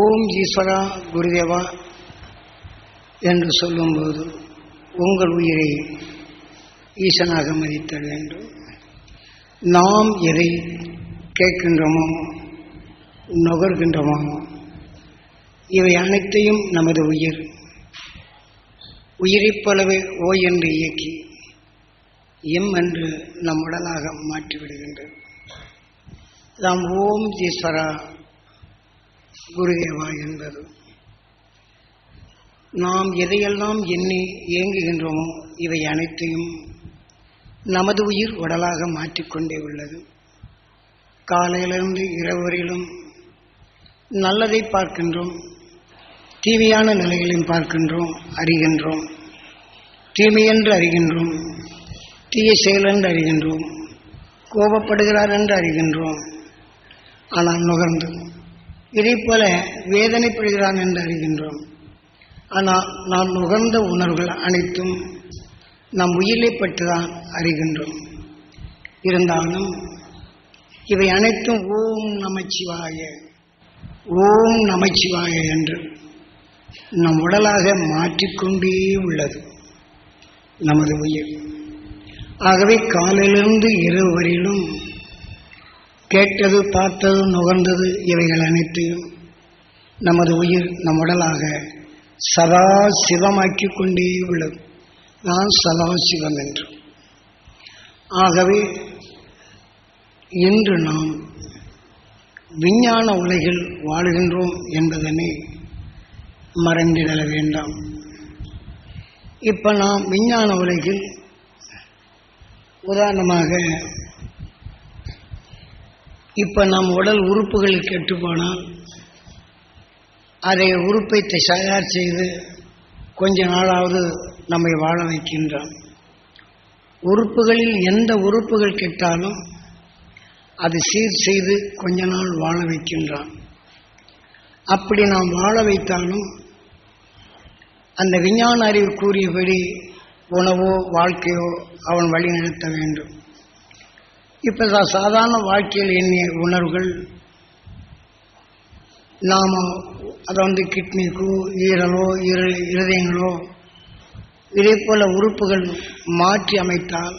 ஓம் ஈஸ்வரா குருதேவா என்று சொல்லும்போது உங்கள் உயிரை ஈசனாக மதித்தல் வேண்டும். நாம் எதை கேட்கின்றோமோ நுகர்கின்றோமோ இவை அனைத்தையும் நமது உயிர். உயிரைப் போலவே ஓ என்று இயக்கி எம் என்று நம் உடலாக மாற்றிவிடுகின்றது. நாம் ஓம் ஈஸ்வரா குருதேவா என்பது. நாம் எதையெல்லாம் எண்ணி இயங்குகின்றோமோ இவை அனைத்தையும் நமது உயிர் உடலாக மாற்றிக்கொண்டே உள்ளது. காலையிலிருந்து இரவு வரையிலும் நல்லதை பார்க்கின்றோம் தீமையான நிலைகளையும் பார்க்கின்றோம் அறிகின்றோம் தீமை என்று அறிகின்றோம் தீய செயல் என்று அறிகின்றோம் கோபப்படுகிறார் என்று அறிகின்றோம் ஆனால் நுகர்ந்து இதை போல வேதனைப்படுகிறான் என்று அறிகின்றோம். ஆனால் நாம் நுகர்ந்த உணர்வுகள் அனைத்தும் நம் உயிரை பற்றிதான் அறிகின்றோம். இருந்தாலும் இவை அனைத்தும் ஓம் நமச்சிவாய ஓம் நமச்சிவாய என்று நம் உடலாக மாற்றிக்கொண்டே உள்ளது நமது உயிர். ஆகவே காலையிலிருந்து இரவு வரையிலும் கேட்டது பார்த்தது நுகர்ந்தது இவைகள் அனைத்தையும் நமது உயிர் நம் உடலாக சதா சிவமாக்கி கொண்டே உள்ளது. நான் சதா சிவம் என்று. ஆகவே இன்று நாம் விஞ்ஞான உலகில் வாழுகின்றோம் என்பதனை மறந்திடல வேண்டாம். இப்ப நாம் விஞ்ஞான உலகில் உதாரணமாக இப்ப நம் உடல் உறுப்புகள் கெட்டுப்போனால் அதை உறுப்பை தயார் செய்து கொஞ்ச நாளாவது நம்மை வாழ வைக்கின்றான். உறுப்புகளில் எந்த உறுப்புகள் கெட்டாலும் அது சீர் செய்து கொஞ்ச நாள் வாழ வைக்கின்றான். அப்படி நாம் வாழ வைத்தாலும் அந்த விஞ்ஞான அறிவு கூறியபடி உணவோ வாழ்க்கையோ அவன் வழி நடத்த வேண்டும். இப்போ சாதாரண வாழ்க்கையில் எண்ணிய உணர்வுகள் நாம் அதை வந்து கிட்னிக்கோ ஈரலோ இரு இருதயங்களோ இதே போல உறுப்புகள் மாற்றி அமைத்தால்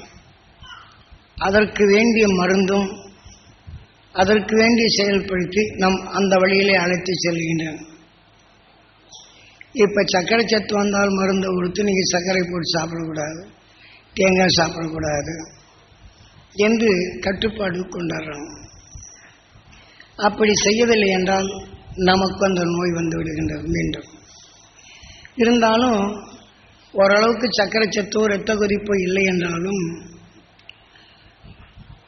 அதற்கு வேண்டிய மருந்தும் அதற்கு வேண்டிய செயல்படுத்தி நம் அந்த வழியிலே அழைத்து செல்கின்றன. இப்போ சர்க்கரை சத்து வந்தால் மருந்தை கொடுத்து நீங்கள் சர்க்கரை போட்டு சாப்பிடக்கூடாது தேங்காய் சாப்பிடக்கூடாது என்று கட்டுப்பாடு கொண்டாடுறாங்க அப்படி செய்யவில்லை என்றால் நமக்கு அந்த நோய் வந்து விடுகின்றது மீண்டும். இருந்தாலும் ஓரளவுக்கு சக்கர சத்தோ இரத்த கொதிப்போ இல்லை என்றாலும்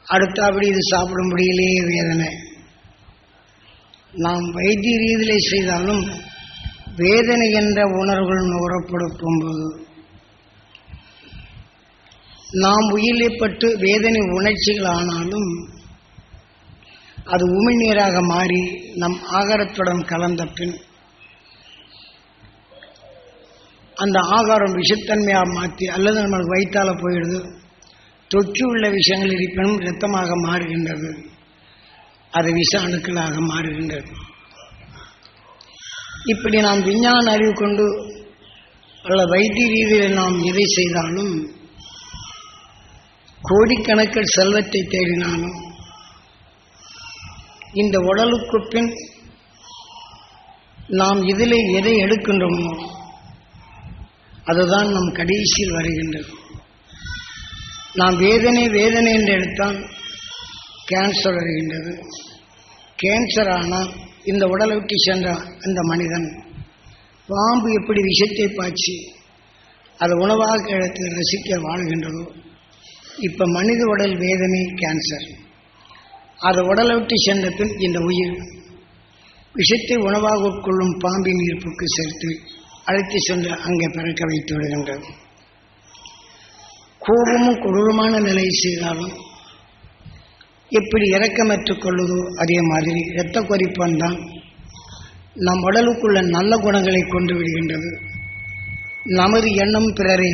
அடுத்தபடி இது சாப்பிட முடியலையே வேதனை. நாம் வைத்திய ரீதியிலே செய்தாலும் வேதனை என்ற உணர்வுகள் நுகரப்படுத்தும் போது நாம் உயிரிழப்பட்டு வேதனை உணர்ச்சிகள் ஆனாலும் அது உமிழ்நீராக மாறி நம் ஆகாரத்துடன் கலந்த பின் அந்த ஆகாரம் விஷத்தன்மையாக மாற்றி அல்லது நம்மளுக்கு வயிற்றால் போயிடுது. தொற்று உள்ள விஷயங்கள் இருப்பினும் இரத்தமாக மாறுகின்றது. அது விஷ அணுக்களாக மாறுகின்றது. இப்படி நாம் விஞ்ஞான அறிவு கொண்டு அல்ல வைத்திய ரீதியில் நாம் எதை செய்தாலும் கோடிக்கணக்கில் செல்வத்தை தேடினாலும் இந்த உடலுக்கு பின் நாம் இதில் எதை எடுக்கின்றோமோ அதுதான் நம் கடைசியில் வருகின்றது. நாம் வேதனை வேதனை என்று எடுத்தால் கேன்சர் வருகின்றது. கேன்சர் ஆனால் இந்த உடலை விட்டு சென்ற அந்த மனிதன் பாம்பு எப்படி விஷத்தை பாய்ச்சி அதை உணவாக எடுத்து ரசிக்க வாழ்கின்றதோ இப்போ மனித உடல் வேதனை கேன்சர் அதை உடலை விட்டு சென்ற பின் இந்த உயிர் விஷத்தை உணவாக உட்கொள்ளும் பாம்பின் ஈர்ப்புக்கு சேர்த்து அழைத்து சென்று அங்கே பிறக்க வைத்து விடுகின்றது. கோபமும் கொடூரமான நிலை செய்தாலும் எப்படி இறக்கமற்றுக் கொள்ளுதோ அதே மாதிரி இரத்த கொதிப்பான் தான் நம் உடலுக்குள்ள நல்ல குணங்களை கொண்டு விடுகின்றது. நமது எண்ணம் பிறரை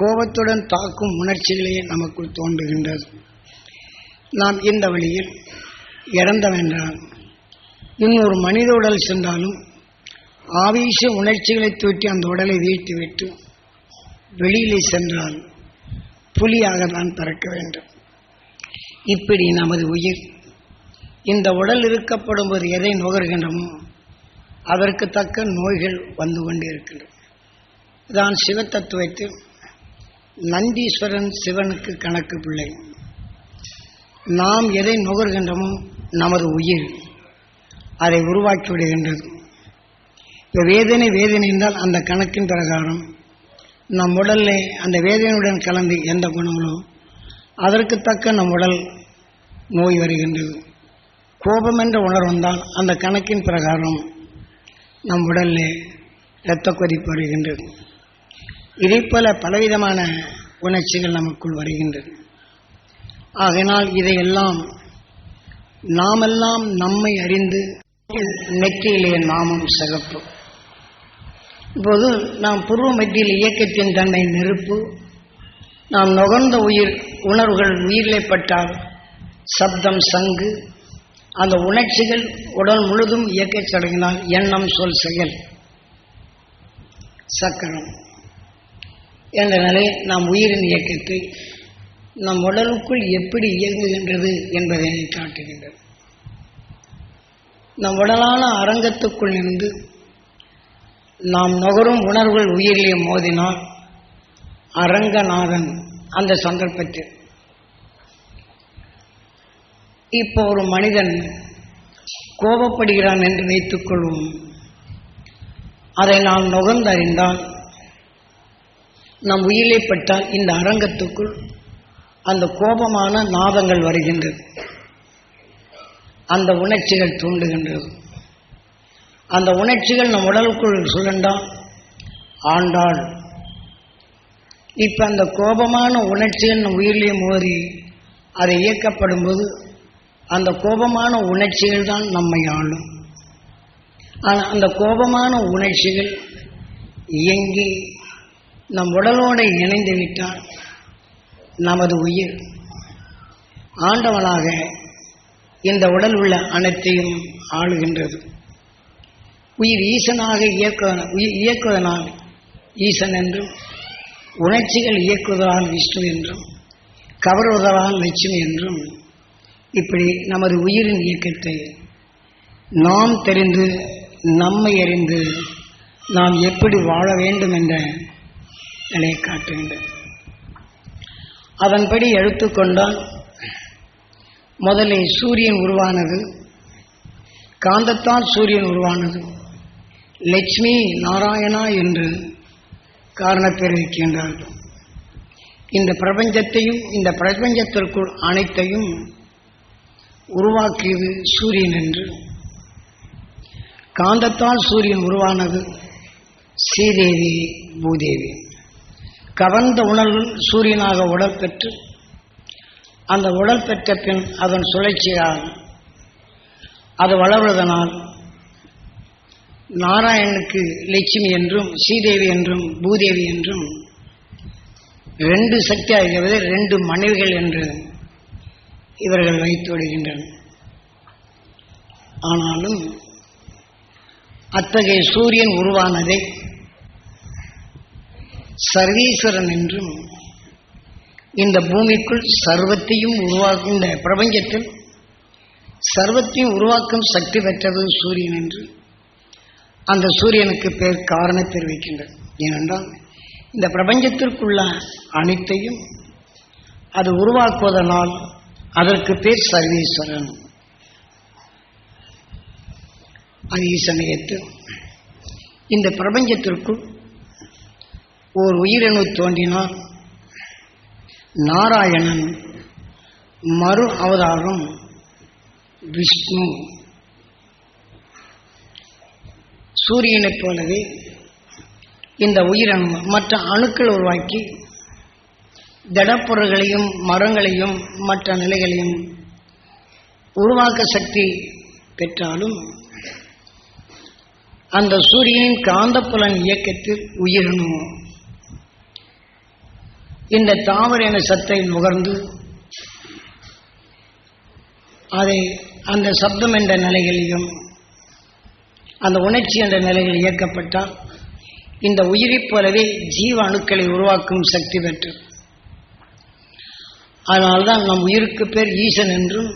கோபத்துடன் தாக்கும் உணர்ச்சிகளே நமக்குள் தோன்றுகின்றது. நாம் இந்த வழியில் இறந்தவென்றால் இன்னொரு மனித உடல் சென்றாலும் ஆவேச உணர்ச்சிகளை தூட்டி அந்த உடலை வீழ்த்திவிட்டு வெளியிலே சென்றால் புலியாக தான் பிறக்க வேண்டும். இப்படி நமது உயிர் இந்த உடல் இருக்கப்படும் போது எதை நுகர்கின்றமோ அதற்கு தக்க நோய்கள் வந்து கொண்டு இருக்கின்றன தான் சிவத்தத்துவத்தில் நந்தீஸ்வரன் சிவனுக்கு கணக்கு பிள்ளை. நாம் எதை நுகர்கின்றமோ நமது உயிர் அதை உருவாக்கி விடுகின்றது இப்போ வேதனை வேதனை என்றால் அந்த கணக்கின் பிரகாரம் நம் உடலில் அந்த வேதனையுடன் கலந்து எந்த குணங்களோ அதற்கு தக்க நம் உடல் நோய் வருகின்றது. கோபம் என்ற உணர்வு வந்தால் அந்த கணக்கின் பிரகாரம் நம் உடலில் இரத்த கொதிப்பு வருகின்றது. இதைப்போல பலவிதமான உணர்ச்சிகள் நமக்குள் வருகின்றன ஆகினால் இதையெல்லாம் நாமெல்லாம் நம்மை அறிந்து நெற்றியிலே நாமும் சிறப்பு இப்போது நாம் பூர்வ மத்தியில் இயக்கத்தின் தன்மை நெருப்பு நாம் நுகர்ந்த உயிர் உணர்வுகள் உயிரிலே பட்டால் சப்தம் சங்கு அந்த உணர்ச்சிகள் உடல் முழுதும் இயக்கச் தொடங்கினால் எண்ணம் சொல் செயல் சக்கரம். என்ற நிலையில் நாம் உயிரின் இயக்கத்தை நம் உடலுக்குள் எப்படி இயங்குகின்றது என்பதை காட்டுகின்றது நம் உடலான அரங்கத்துக்குள் இருந்து நாம் நுகரும் உணர்வுகள் உயிரிலே மோதினால் அரங்கநாதன் அந்த சந்தர்ப்பத்தில். இப்போ ஒரு மனிதன் கோபப்படுகிறான் என்று வைத்துக் கொள்வோம் அதை நாம் நுகர்ந்தறிந்தால் நம் உயிரை பட்டால் இந்த அரங்கத்துக்குள் அந்த கோபமான நாதங்கள் வருகின்றது. அந்த உணர்ச்சிகள் தூண்டுகின்றது. அந்த உணர்ச்சிகள் நம் உடலுக்குள் சுழண்டால் ஆண்டாள். இப்போ அந்த கோபமான உணர்ச்சிகள் நம் உயிரிலே மோதி அதை இயக்கப்படும் போது அந்த கோபமான உணர்ச்சிகள் தான் நம்மை ஆளும். ஆனால் அந்த கோபமான உணர்ச்சிகள் இயங்கி நம் உடலோடு இணைந்து விட்டால் நமது உயிர். ஆண்டவனாக இந்த உடல் உள்ள அனைத்தையும் ஆளுகின்றது. உயிர் ஈசனாக இயக்க உயிர் இயக்குவதனால் ஈசன் என்றும் உணர்ச்சிகள் இயக்குவதால் விஷ்ணு என்றும் கவருவதால் லட்சுமி என்றும் இப்படி நமது உயிரின் இயக்கத்தை நாம் தெரிந்து நம்மை அறிந்து நாம் எப்படி வாழ வேண்டும் என்ற நிலையை காட்டுகின்றது அதன்படி எடுத்துக்கொண்டால் முதலில் சூரியன் உருவானது காந்தத்தால் சூரியன் உருவானது லட்சுமி நாராயணா என்று காரணப்பேர் வைக்கின்றார்கள் இந்த பிரபஞ்சத்தையும் இந்த பிரபஞ்சத்திற்குள் அனைத்தையும் உருவாக்கியது சூரியன் என்று. காந்தத்தால் சூரியன் உருவானது ஸ்ரீதேவி பூதேவி. கவர்ந்த உணர்வு சூரியனாக உடல் பெற்று அந்த உடல் பெற்ற பின் அதன் சுழற்சியால் அது வளர்வதனால் நாராயணனுக்கு லட்சுமி என்றும் ஸ்ரீதேவி என்றும் பூதேவி என்றும் ரெண்டு சக்தி ஆகிறது ரெண்டு மனைவிகள் என்று இவர்கள் வைத்து விடுகின்றனர். ஆனாலும் அத்தகைய சூரியன் உருவானதை சர்வீஸ்வரன் என்றும் இந்த பூமிக்குள் சர்வத்தையும் உருவாக்கும் இந்த பிரபஞ்சத்தில் சர்வத்தையும் உருவாக்கும் சக்தி பெற்றது சூரியன் என்று. அந்த சூரியனுக்கு பேர் காரண பேர் வைக்கின்றது ஏனென்றால் இந்த பிரபஞ்சத்திற்குள்ள அனைத்தையும் அது உருவாக்குவதனால் அதற்கு பேர் சர்வீஸ்வரன். அது ஈசனையத்து இந்த பிரபஞ்சத்திற்குள் ஓர் உயிரணு தோன்றினால் நாராயணன் மறு அவதாரம் விஷ்ணு. சூரியனைப் போலவே இந்த உயிரணு மற்ற அணுக்கள் உருவாக்கி திடப்பொருள்களையும் மரங்களையும் மற்ற நிலைகளையும் உருவாக்க சக்தி பெற்றாலும் அந்த சூரியனின் காந்தப்புலன் இயக்கத்தில் உயிரணு இந்த தாமரை என சத்தை நுகர்ந்து அதை அந்த சப்தம் என்ற நிலைகளிலும் அந்த உணர்ச்சி என்ற நிலையில் இயக்கப்பட்டால் இந்த உயிரி போலவே ஜீவ அணுக்களை உருவாக்கும் சக்தி பெற்று. அதனால்தான் நம் உயிருக்கு பேர் ஈசன் என்றும்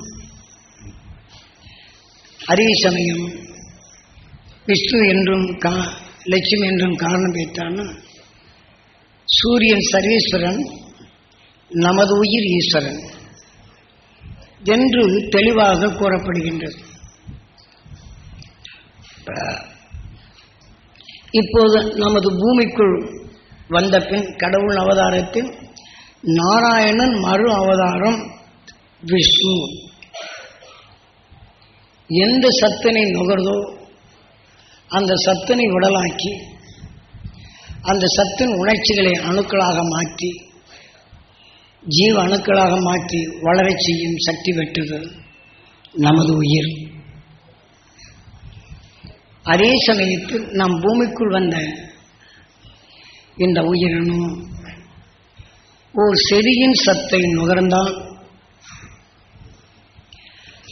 அரிய சமயம் விஷ்ணு என்றும் கா லட்சுமி என்றும் காரணம் வைத்தான்னா சூரியன் சர்வேஸ்வரன் நமது உயிர் ஈஸ்வரன் என்று தெளிவாக கூறப்படுகின்றது. இப்போது நமது பூமிக்குள் வந்த பின் கடவுள் அவதாரத்தில் நாராயணன் மறு அவதாரம் விஷ்ணு. எந்த சத்தனை நுகர்தோ அந்த சத்தனை உடலாக்கி அந்த சத்தின் உணர்ச்சிகளை அணுக்களாக மாற்றி ஜீவ அணுக்களாக மாற்றி வளரச் செய்யும் சக்தி பெற்றது நமது உயிர். அதே சமயத்தில் நம் பூமிக்குள் வந்த இந்த உயிரினும் ஓர் செடியின் சத்தை நுகர்ந்தால்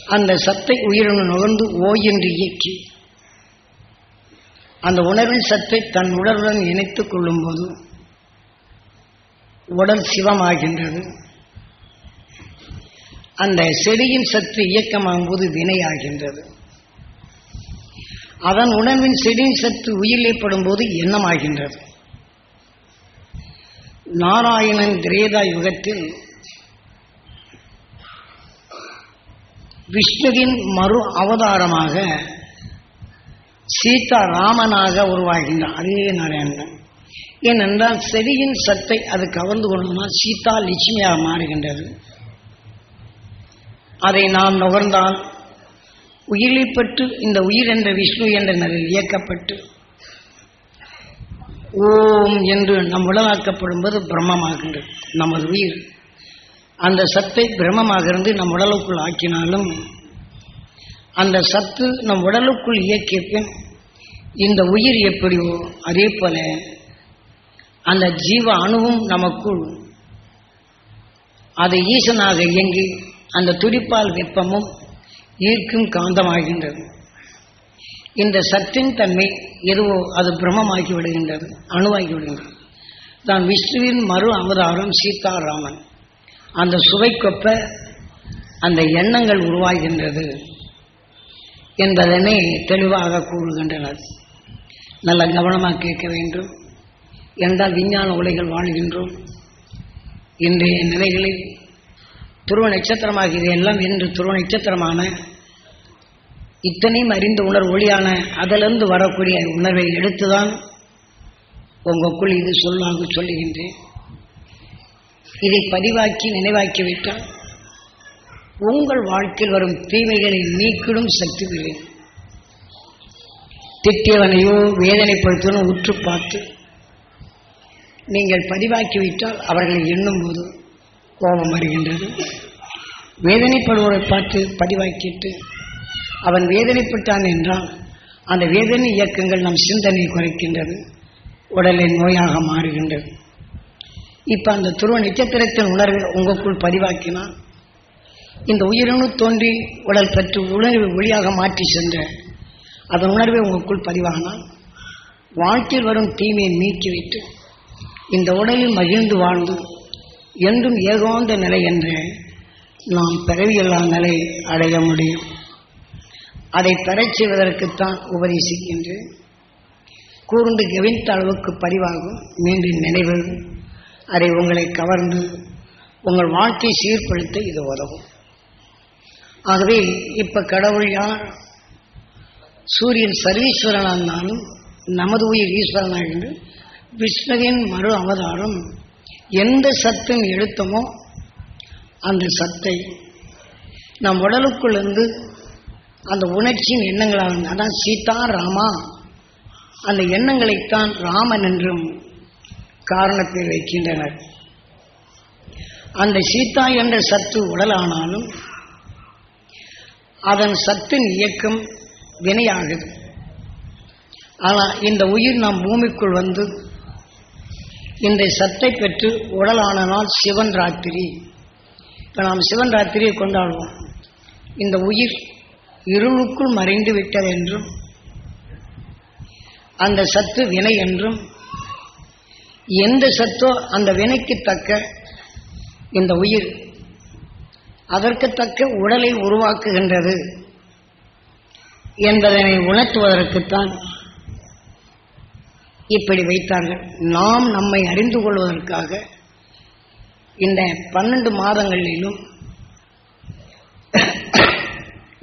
அந்த சத்தை உயிரினு நுகர்ந்து ஓ என்று இயக்கி அந்த உணர்வின் சத்தை தன் உடலுடன் இணைத்துக் கொள்ளும்போது உடல் சிவமாகின்றது. அந்த செடியின் சத்து இயக்கமாகும் போது வினையாகின்றது. அதன் உணர்வின் செடியின் சத்து உயிரிழப்படும் போது எண்ணமாகின்றது. நாராயணன் திரேதா யுகத்தில் விஷ்ணுவின் மறு அவதாரமாக சீதா ராமனாக உருவாகின்றான் அதே நாராயணன். ஏனென்றால் செடியின் சத்தை அது கவர்ந்து கொள்ளணும்னா சீதா லட்சுமியாக மாறுகின்றது. அதை நாம் நுகர்ந்தால் உயிரை பற்று இந்த உயிர் என்ற விஷ்ணு என்ற நிலையில் இயக்கப்பட்டு ஓம் என்று நம் உடலாக்கப்படும் போது பிரம்மமாகின்றது. நமது உயிர். அந்த சத்தை பிரம்மமாக இருந்து நம் உடலுக்குள் ஆக்கினாலும் அந்த சத்து நம் உடலுக்குள் இயக்கிய பின் இந்த உயிர் எப்படியோ அதே போல அந்த ஜீவ அணுவும் நமக்குள் அது ஈசனாக இயங்கி அந்த துடிப்பால் வெப்பமும் ஈர்க்கும் காந்தமாகின்றது. இந்த சத்தின் தன்மை எதுவோ அது பிரமமாகி விடுகின்றது அணுவாகி விடுகின்றது தான் விஷ்ணுவின் மறு அவதாரம் சீதாராமன். அந்த சுவைக்கொப்ப அந்த எண்ணங்கள் உருவாகின்றது. என்பதனை தெளிவாக கூறுகின்றனர். நல்ல கவனமாக கேட்க வேண்டும். என்றால் விஞ்ஞான உலைகள் வாழ்கின்றோம். இன்றைய நிலைகளில் துருவ நட்சத்திரமாக இதையெல்லாம் இன்று துருவ நட்சத்திரமான இத்தனையும் அறிந்த உணர்வு ஒளியான அதிலிருந்து வரக்கூடிய உணர்வை எடுத்துதான் உங்களுக்குள் இது சொல்லாக சொல்லுகின்றேன். இதை பதிவாக்கி நினைவாக்கி விட்டால் உங்கள் வாழ்க்கையில் வரும் தீமைகளை நீக்கிடும் சக்தி இல்லை. திட்டியவனையோ வேதனைப்படுத்தணும் உற்று பார்த்து நீங்கள் பதிவாக்கிவிட்டால் அவர்களை எண்ணும்போது கோபம் வருகின்றது. வேதனைப்படுவோரை பார்த்து பதிவாக்கிட்டு அவன் வேதனைப்பட்டான் என்றால் அந்த வேதனை இயக்கங்கள் நம் சிந்தனை குறைக்கின்றது. உடலின் நோயாக மாறுகின்றது. இப்போ அந்த துருவ நட்சத்திரத்தின் உணர்வு உங்களுக்குள் பதிவாக்கினால் இந்த உயிரணு தோன்றி உடல் பெற்று உணர்வு ஒளியாக மாற்றி சென்ற அதன் உணர்வை உங்களுக்குள் பதிவானால் வாழ்க்கையில் வரும் தீமையை நீக்கிவிட்டு இந்த உடலில் மகிழ்ந்து வாழ்ந்து என்றும் ஏகாந்த நிலை என்று நாம் பிறவியில்லா நிலை அடைய முடியும். அதை பெறச் செய்வதற்குத்தான் உபதேசிக்கின்றேன். கூர்ந்து கவிழ்த்த அளவுக்கு பதிவாகும். மீண்டும் நினைவு அதை உங்களை கவர்ந்து உங்கள் வாழ்க்கை சீர்படுத்த இது உதவும். ஆகவே இப்ப கடவுள் யார்? சூரியன் சர்வீஸ்வரனாக இருந்தாலும் நமது உயிர் ஈஸ்வரனாக என்று விஷ்ணுவின் மறு அவதாரம் எந்த சத்தம் எழுத்தமோ அந்த சத்தை. நம் உடலுக்குள் இருந்து அந்த உணர்ச்சியின் எண்ணங்களாக அதான் சீதா ராமா அந்த எண்ணங்களைத்தான் ராமன் என்றும் காரணத்தை வைக்கின்றனர். அந்த சீதா என்ற சத்து உடலானாலும் அதன் சத்தின் இயக்கம் வினையாகுது. ஆனால் இந்த உயிர் நாம் பூமிக்குள் வந்து இந்த சத்தை பெற்று உடலான நாள் சிவன் ராத்திரி. இப்போ நாம் சிவன் ராத்திரியை கொண்டாடுவோம். இந்த உயிர் இருளுக்குள் மறைந்து விட்டது என்றும் அந்த சத்து வினை என்றும் எந்த சத்தோ அந்த வினைக்கு தக்க இந்த உயிர் அதற்கு தக்க உடலை உருவாக்குகின்றது என்பதனை உணர்த்துவதற்குத்தான் இப்படி வைத்தார்கள். நாம் நம்மை அறிந்து கொள்வதற்காக இந்த பன்னெண்டு மாதங்களிலும்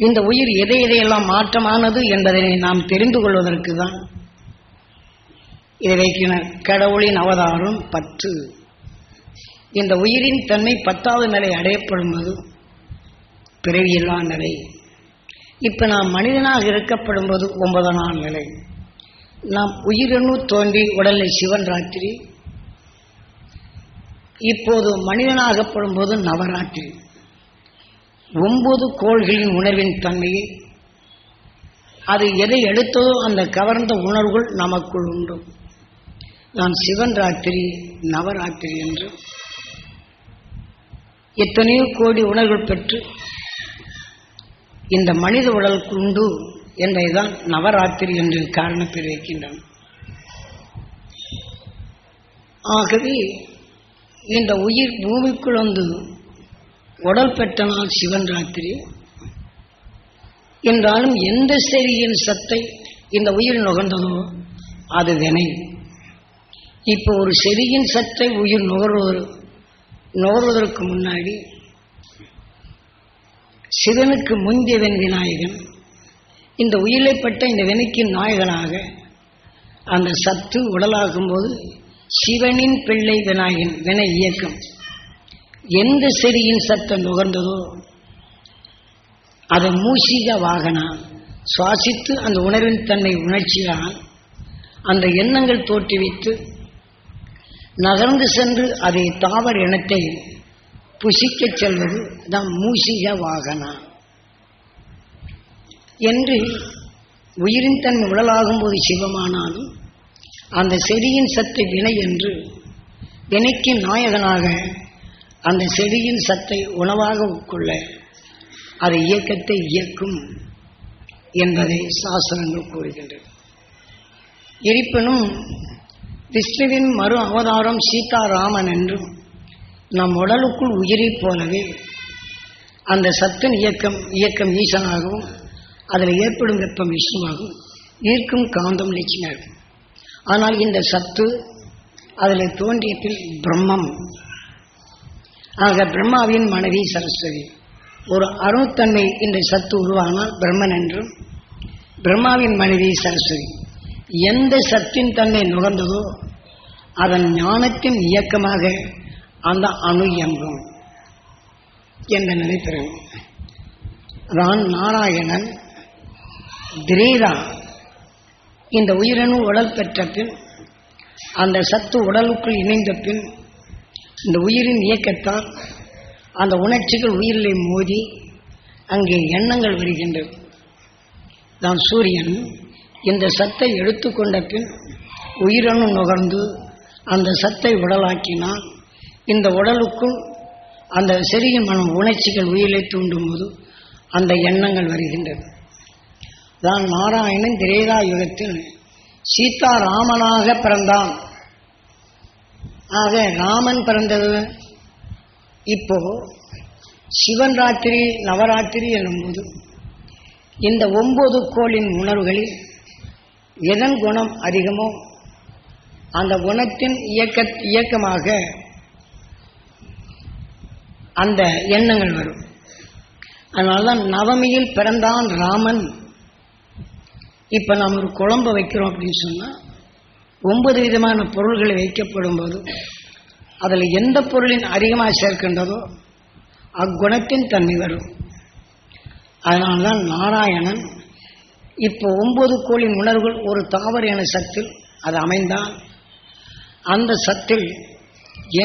இந்த உயிர் எதை எதையெல்லாம் மாற்றமானது என்பதனை நாம் தெரிந்து கொள்வதற்கு தான் இதை வைக்கினர் கடவுளின் அவதாரம் பற்று. இந்த உயிரின் தன்மை பத்தாவது நிலை அடையப்படும்போது பிறவியில்லா நிலை இப்ப நாம் மனிதனாக இருக்கப்படும் போது ஒன்பதாம் நிலை நாம் உயிரணு தோன்றி உடலை சிவன் ராத்திரி. இப்போது மனிதனாகப்படும் போது நவராத்திரி. ஒன்பது கோள்களின் உணர்வின் தன்மையை அது எதை எடுத்ததோ அந்த கவர்ந்த உணர்வுகள் நமக்குள் உண்டு. நான் சிவன் ராத்திரி நவராத்திரி என்று எத்தனையோ கோடி உணர்வுகள் பெற்று இந்த மனித உடல் குண்டு என்பதைதான் நவராத்திரி என்று காரணப்பேர் வைக்கின்றன. ஆகவே இந்த உயிர் பூமிக்குள் வந்து உடல் பெற்ற நாள் சிவன் ராத்திரி என்றாலும் எந்த செரியின் சத்தை இந்த உயிர் நுகர்ந்ததோ அது வினை. இப்போ ஒரு செரியின் சத்தை உயிர் நுகர்வது நுகர்வதற்கு முன்னாடி சிவனுக்கு முந்தியவன் விநாயகன். இந்த உயிரைப்பட்ட இந்த வினைக்கின் நாயகனாக அந்த சத்து உடலாகும்போது சிவனின் பிள்ளை விநாயகன் வினை இயக்கம். எந்த செடியின் சத்தம் நுகர்ந்ததோ அதை மூஷிக வாகனா சுவாசித்து அந்த உணர்வின் தன்னை உணர்ச்சியால் அந்த எண்ணங்கள் தோற்றுவித்து நகர்ந்து சென்று அதை தாவர இனத்தை புசிக்க செல்வது தான் மூசிக வாகனா. என்று உயிரின் தன்மை உடலாகும்போது சிவமானாலும் அந்த செடியின் சத்தை வினை என்று வினைக்கு நாயகனாக அந்த செடியின் சத்தை உணவாக உட்கொள்ள அது இயக்கத்தை இயக்கும் என்பதை சாஸ்திரங்கள் கூறுகின்றன. இருப்பினும் விஷ்ணுவின் மறு அவதாரம் சீதாராமன் என்றும் நம் உடலுக்குள் உயிரைப் போலவே அந்த சத்தின் இயக்கம் இயக்கம் ஈசனாகவும் அதில் ஏற்படும் வெப்பம் விஷ்ணுவாகவும் ஈர்க்கும் காந்தம் லட்சுமியாகும் ஆனால் இந்த சத்து அதில் தோன்றியதில் பிரம்மம். ஆக பிரம்மாவின் மனைவி சரஸ்வதி ஒரு அருத்தன்மை இந்த சத்து உருவானால் பிரம்மன் என்றும் பிரம்மாவின் மனைவி சரஸ்வதி எந்த சத்தின் தன்மை நுகர்ந்ததோ அதன் ஞானத்தின் இயக்கமாக அந்த அணு என்றும் என்ற நினைப்பிறகு தான் நாராயணன் திரீரா இந்த உயிரணு உடல் பெற்ற பின் அந்த சத்து உடலுக்குள் இணைந்த பின் இந்த உயிரின் இயக்கத்தால் அந்த உணர்ச்சிகள் உயிரிலே மோதி அங்கே எண்ணங்கள் வருகின்றது தான் சூரியன் இந்த சத்தை எடுத்துக்கொண்ட பின் உயிரணு நுகர்ந்து அந்த சத்தை உடலாக்கினால் இந்த உடலுக்குள் அந்த செடியின் மனம் உணர்ச்சிகள் உயிரை தூண்டும் போது அந்த எண்ணங்கள் வருகின்றது. தான் நாராயணன் திரேதா யுகத்தில் சீதா ராமனாக பிறந்தான். ஆக ராமன் பிறந்தது. இப்போ சிவன் ராத்திரி நவராத்திரி என்னும்போது இந்த ஒன்பது கோளின் உணர்வுகளில் எதன் குணம் அதிகமோ அந்த குணத்தின் இயக்க இயக்கமாக அந்த எண்ணங்கள் வரும். அதனால்தான் நவமியில் பிறந்தான் ராமன். இப்ப நாம் ஒரு குழம்பு வைக்கிறோம் அப்படின்னு சொன்னா ஒன்பது விதமான பொருள்களை வைக்கப்படும் போது அதில் எந்த பொருளின் அதிகமாக சேர்க்கின்றதோ அக்குணத்தின் தன்மை வரும். அதனால்தான் நாராயணன் இப்போ ஒன்பது கோளின் உணர்வுகள் ஒரு தாவர என சத்தில் அது அமைந்தால் அந்த சத்தில்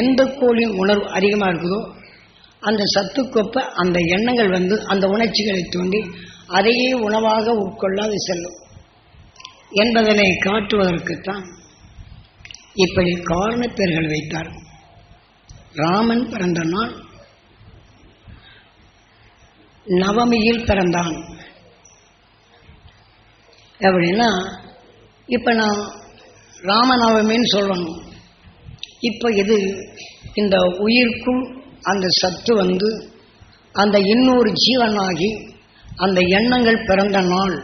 எந்த கோளின் உணர்வு அதிகமாக இருக்குதோ அந்த சத்துக்கொப்ப அந்த எண்ணங்கள் வந்து அந்த உணர்ச்சிகளை தூண்டி அதையே உணவாக உட்கொள்ளாது செல்லும். என்பதனை காட்டுவதற்குத்தான் இப்படி காரணப்பேர்கள் வைத்தார். ராமன் பிறந்த நாள் நவமியில் பிறந்தான். அப்படின்னா இப்போ நான் ராமநவமின்னு சொல்லணும். இப்போ இது இந்த உயிர்க்கும் அந்த சத்து வந்து அந்த இன்னொரு ஜீவனாகி அந்த எண்ணங்கள் பிறந்த நாள்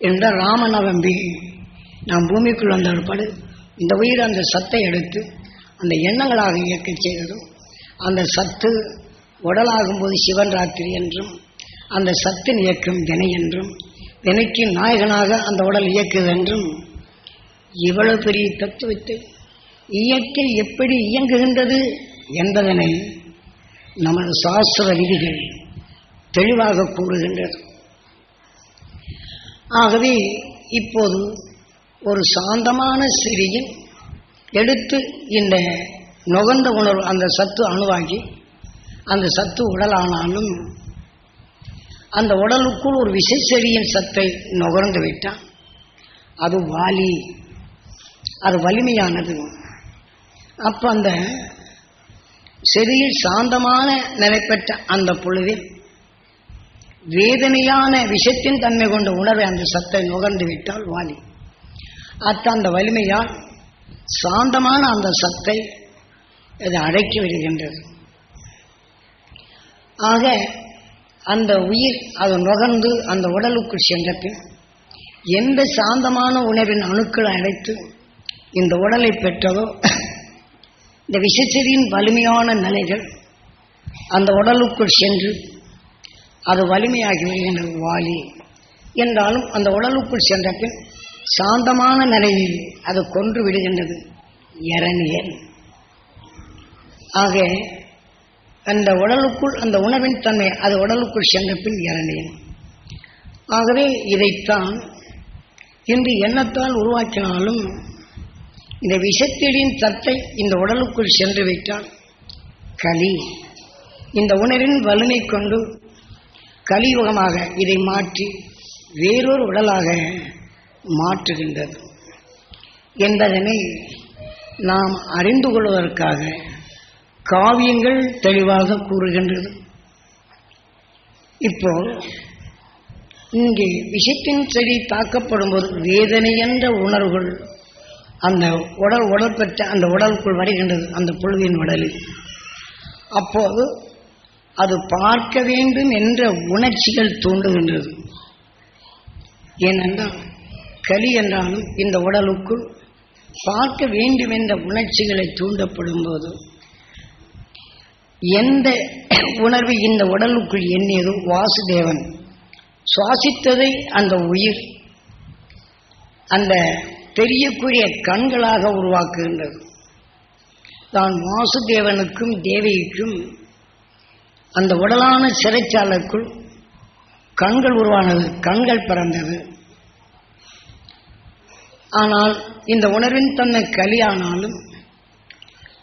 என்ற ராமநவம்பி நாம் பூமிக்குள் வந்த பிற்பாடு இந்த உயிர் அந்த சத்தை எடுத்து அந்த எண்ணங்களாக இயக்க செய்ததும் அந்த சத்து உடலாகும்போது சிவன் ராத்திரி என்றும் அந்த சத்தின் இயக்கம் வினை என்றும் வினைக்கு நாயகனாக அந்த உடல் இயக்குது என்றும் இவ்வளவு பெரிய தத்துவத்தை இயற்கை எப்படி இயங்குகின்றது என்பதனை நமது சாஸ்திர விதிகள் தெளிவாக கூறுகின்றது ஆகவே இப்போது ஒரு சாந்தமான சிறியில் எடுத்து இந்த நுகர்ந்த உணர்வு அந்த சத்து அணுவாகி அந்த சத்து உடலானாலும் அந்த உடலுக்குள் ஒரு விசைச்செறியின் சத்தை நுகர்ந்து விட்டால் அது வாலி அது வலிமையானது. அப்போ அந்த செடியில் சாந்தமான நிலை பெற்ற அந்த பொழுதில் வேதனையான விஷத்தின் தன்மை கொண்ட உணர்வை அந்த சத்தை நுகர்ந்து விட்டால் வாலி. அத்த அந்த வலிமையால் சாந்தமான அந்த சத்தை இது அடக்கி விடுகின்றது. ஆக அந்த உயிர் அது நுகர்ந்து அந்த உடலுக்குள் சென்ற பின் எந்த சாந்தமான உணர்வின் அணுக்களை அடைத்து இந்த உடலை பெற்றதோ இந்த விஷச்செடியின் வலிமையான நிலைகள் அந்த உடலுக்குள் சென்று அது வலிமையாகி வருகின்றது வாலி என்றாலும் அந்த உடலுக்குள் சென்ற பின் சாந்தமான நிலையில் அது கொன்று விடுகின்றது. இரணியன் ஆக அந்த உடலுக்குள் அந்த உணவின் தன்மை அது உடலுக்குள் சென்ற பின் இரணியன் ஆகவே இதைத்தான் இன்று எண்ணத்தால் உருவாக்கினாலும் இந்த விஷத்தெடியின் தத்தை இந்த உடலுக்குள் சென்று விட்டால் களி. இந்த உணரின் வலிமை கொண்டு கலியுகமாக இதை மாற்றி வேறொரு உடலாக மாற்றுகின்றது. என்பதனை நாம் அறிந்து கொள்வதற்காக காவியங்கள் தெளிவாக கூறுகின்றது. இப்போ இங்கே விஷத்தின் செடி தாக்கப்படும் போது வேதனை என்ற உணர்வுகள் அந்த உடல் உடல் பெற்ற அந்த உடலுக்குள் வருகின்றது அந்த புழுவின் உடலில். அப்போது அது பார்க்க வேண்டும் என்ற உணர்ச்சிகள் தூண்டுகின்றது. ஏனென்றால் களி என்றாலும் இந்த உடலுக்குள் பார்க்க வேண்டும் என்ற உணர்ச்சிகளை தூண்டப்படும் போது எந்த உணர்வு இந்த உடலுக்குள் எண்ணியதோ வாசுதேவன் சுவாசித்ததை அந்த உயிர் அந்த தெரியக்கூடிய கண்களாக உருவாக்குகின்றது. தான் வாசுதேவனுக்கும் தேவிக்கும் அந்த உடலான சிறைச்சாலைக்குள் கண்கள் உருவானது கண்கள் பிறந்தது. ஆனால் இந்த உணர்வின் தன்னை கலியானாலும்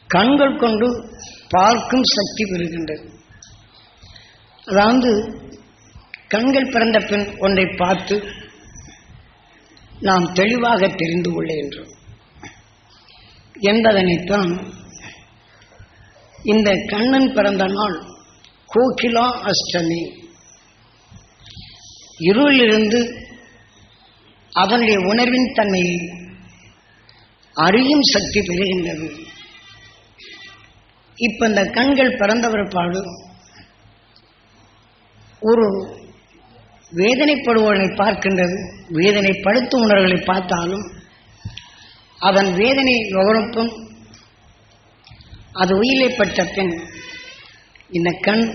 கண்கள் கொண்டு பார்க்கும் சக்தி பெறுகின்றது. அதாவது கண்கள் பிறந்த பின் ஒன்றை பார்த்து நாம் தெளிவாக தெரிந்து கொள்கின்றோம் என்பதனைத்தான் இந்த கண்ணன் பிறந்த நாள் கோகிலா அஷ்டமி. இருளிலிருந்து அதனுடைய உணர்வின் தன்மையை அறியும் சக்தி பெறுகின்றது. இப்ப இந்த கண்கள் பிறந்தவர் பாடு ஒரு வேதனைப்படுவோனை பார்க்கின்றது. வேதனைப்படுத்தும் உணர்வுகளை பார்த்தாலும் அதன் வேதனை நுகரப்பும் அது உயிரைப்பட்ட பின் இந்த கண்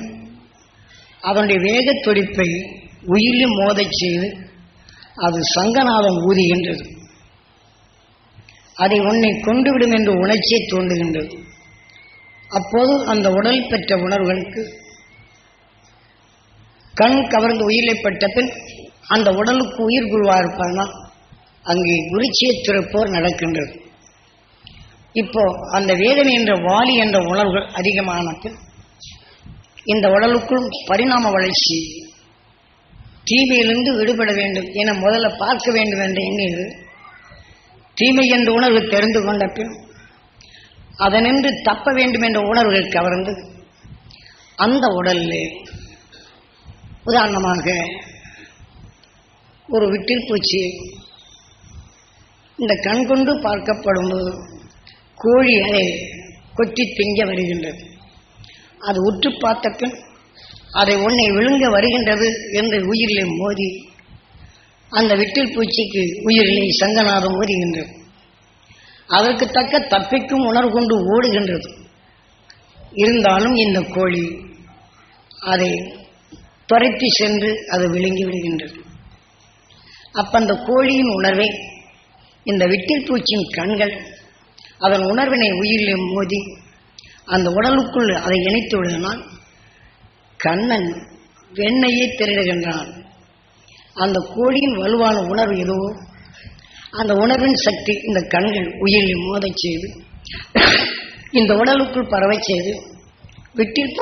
அதனுடைய வேகத் துடிப்பை உயிரில் மோதச் செய்து அது சங்கநாதம் ஊதுகின்றது அதை உன்னை கொண்டுவிடும் என்று உணர்ச்சியை தூண்டுகின்றது. அப்போது அந்த உடல் பெற்ற உணர்வுகளுக்கு கண் கவர்ந்து உயிரை பெற்ற பின் அந்த உடலுக்கு உயிர் குருவா இருப்பானா அங்கே குருச்சிய திறப்போர் நடக்கின்றது. இப்போ அந்த வேதனை என்ற வாலி என்ற உணர்வுகள் அதிகமானது இந்த உடலுக்குள் பரிணாம வளர்ச்சி தீமையிலிருந்து விடுபட வேண்டும் என முதல்ல பார்க்க வேண்டும் என்ற எண்ணில் தீமை என்ற உணர்வு தெரிந்து கொண்ட பின் அதனின்று தப்ப வேண்டும் என்ற உணர்வுகள் கவர்ந்து அந்த உடலில் உதாரணமாக ஒரு விட்டில் பூச்சி. இந்த கண் கொண்டு பார்க்கப்படும் கோழி அதை கொத்தி திங்க வருகின்றது. அது உற்று பார்த்த பின் அதை உன்னை விழுங்க வருகின்றது என்று உயிரிலே மோதி அந்த விட்டில் பூச்சிக்கு உயிரிலே சங்கநாதம் மோதுகின்றது. அதற்கு தக்க தப்பிக்கும் உணர்வு கொண்டு ஓடுகின்றது. இருந்தாலும் இந்த கோழி அதை துரைத்து சென்று அது விழுங்கி விடுகின்றது. அப்ப அந்த கோழியின் உணர்வை. இந்த விட்டில் பூச்சியின் கண்கள் அதன் உணர்வினை உயிரில் மோதி அந்த உடலுக்குள் அதை இணைத்து விடுதனால் கண்ணன் வெண்ணையே திருடுகின்றான் அந்த கோழியின் வலுவான உணர்வு எதுவோ அந்த உணர்வின் சக்தி இந்த கண்கள் உயிரில் மோதச் செய்து இந்த உடலுக்குள் பரவச் செய்து விட்டில்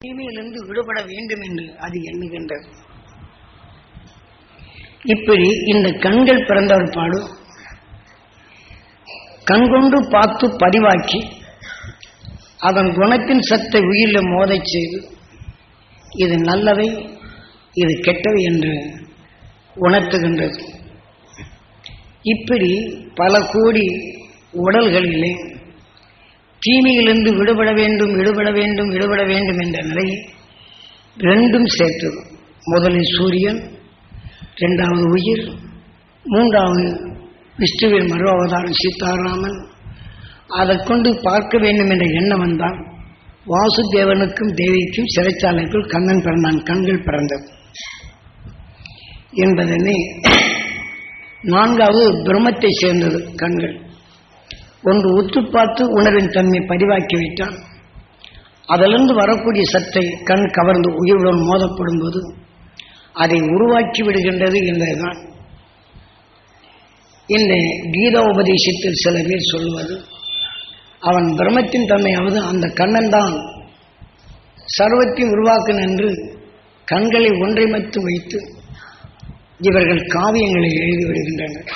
தீமையிலிருந்து விடுபட வேண்டும் என்று அது எண்ணுகின்றது. இப்படி இந்த கண்கள் பிறந்தவர் பாடு. கண்கொண்டு பார்த்து பதிவாக்கி அதன் குணத்தின் சத்தை உயிரில் மோதச் செய்து இது நல்லவை இது கெட்டவை என்று உணர்த்துகின்றது. இப்படி பல கோடி உடல்களிலே தீமையிலிருந்து விடுபட வேண்டும் விடுபட வேண்டும் விடுபட வேண்டும் என்ற நிலையை ரெண்டும் சேர்த்தது. முதலில் சூரியன் இரண்டாவது உயிர் மூன்றாவது விஷ்ணுவின் மறு அவதாரம் சீதாராமன். அதை கொண்டு பார்க்க வேண்டும் என்ற எண்ணம் வந்தால் வாசுதேவனுக்கும் தேவிக்கும் சிறைச்சாலைக்குள் கண்ணன் பிறந்தான் கண்கள் பிறந்தது. என்பதனை நான்காவது பிரம்மத்தை சேர்ந்தது கண்கள். ஒன்று உத்து பார்த்து உணர்வின் தன்மை பதிவாக்கி விட்டான் அதிலிருந்து வரக்கூடிய சத்தை கண் கவர்ந்து உயிருடன் மோதப்படும் போது அதை உருவாக்கி விடுகின்றது என்பதுதான். இந்த கீதா உபதேசத்தில் சில பேர் சொல்வது அவன் பிரம்மத்தின் தன்மையாவது அந்த கண்ணன் தான். சர்வத்தையும் உருவாக்கன் என்று கண்களை ஒன்றைமத்து வைத்து இவர்கள் காவியங்களை எழுதிவிடுகின்றனர்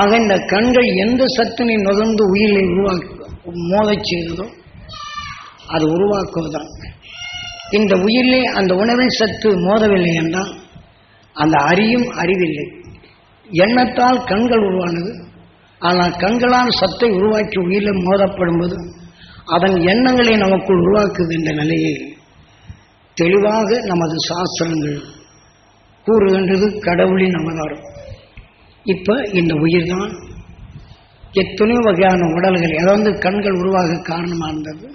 ஆக இந்த கண்கள் எந்த சத்தினை நுகர்ந்து உயிரை உருவாக்க மோதச் செய்ததோ அது உருவாக்குவதுதான். இந்த உயிரிலே அந்த உணவின் சத்து மோதவில்லை என்றால் அந்த அறியும் அறிவில்லை. எண்ணத்தால் கண்கள் உருவானது. ஆனால் கண்களால் சத்தை உருவாக்கி உயிரில் மோதப்படும்போது அதன் எண்ணங்களை நமக்குள் உருவாக்குகின்ற நிலையை தெளிவாக நமது சாஸ்திரங்கள் கூறுகின்றது. கடவுளின் அவதாரம். இப்போ இந்த உயிர் தான் எத்தனையோ வகையான உடல்கள் அதாவது கண்கள் உருவாக காரணமாக இருந்தது.